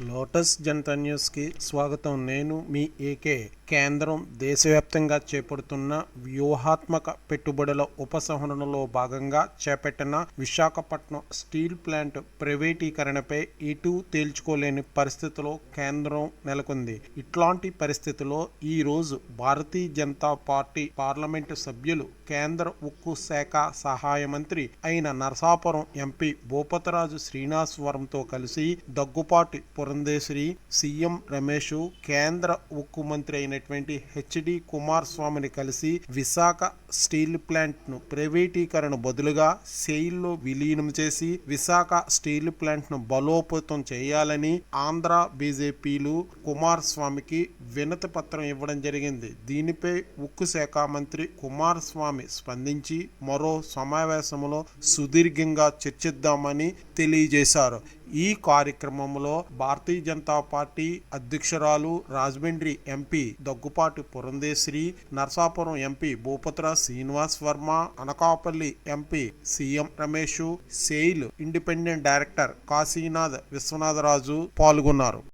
Lotus Janata న్యూస్కి స్వాగతం. నేను మీ ఏకే. కేంద్రం దేశవ్యాప్తంగా చేపడుతున్న వ్యూహాత్మక పెట్టుబడుల ఉపసంహరణలో భాగంగా చేపట్టిన విశాఖపట్నం స్టీల్ ప్లాంట్ ప్రైవేటీకరణపై ఇటు తేల్చుకోలేని పరిస్థితిలో కేంద్రం నెలకొంది. ఇట్లాంటి పరిస్థితిలో ఈ రోజు భారతీయ జనతా పార్టీ పార్లమెంటు సభ్యులు కేంద్ర ఉక్కు శాఖ సహాయ మంత్రి అయిన నరసాపురం ఎంపీ భూపతరాజు శ్రీనివాసవరంతో కలిసి దగ్గుపాటి పురంధేశ్వరి సీఎం రమేష్ కేంద్ర ఉక్కు మంత్రి అయినటువంటి హెచ్డి కుమారస్వామిని కలిసి విశాఖ స్టీల్ ప్లాంట్ను ప్రైవేటీకరణ బదులుగా సెయిల్లో విలీనం చేసి విశాఖ స్టీల్ ప్లాంట్ను బలోపేతం చేయాలని ఆంధ్ర బీజేపీలు కుమారస్వామికి వినతి పత్రం ఇవ్వడం జరిగింది. దీనిపై ఉక్కు శాఖ మంత్రి కుమారస్వామి స్పందించి మరో సమావేశంలో సుదీర్ఘంగా చర్చిద్దామని తెలియజేశారు. ఈ కార్యక్రమంలో భారతీయ జనతా పార్టీ అధ్యక్షురాలు Rajahmundry MP Daggubati Purandeswari Narasapuram MP Bhupathiraju Srinivas Varma Anakapalli MP CM Ramesh SAIL independent director Kasinath Viswanatharaju పాల్గొన్నారు.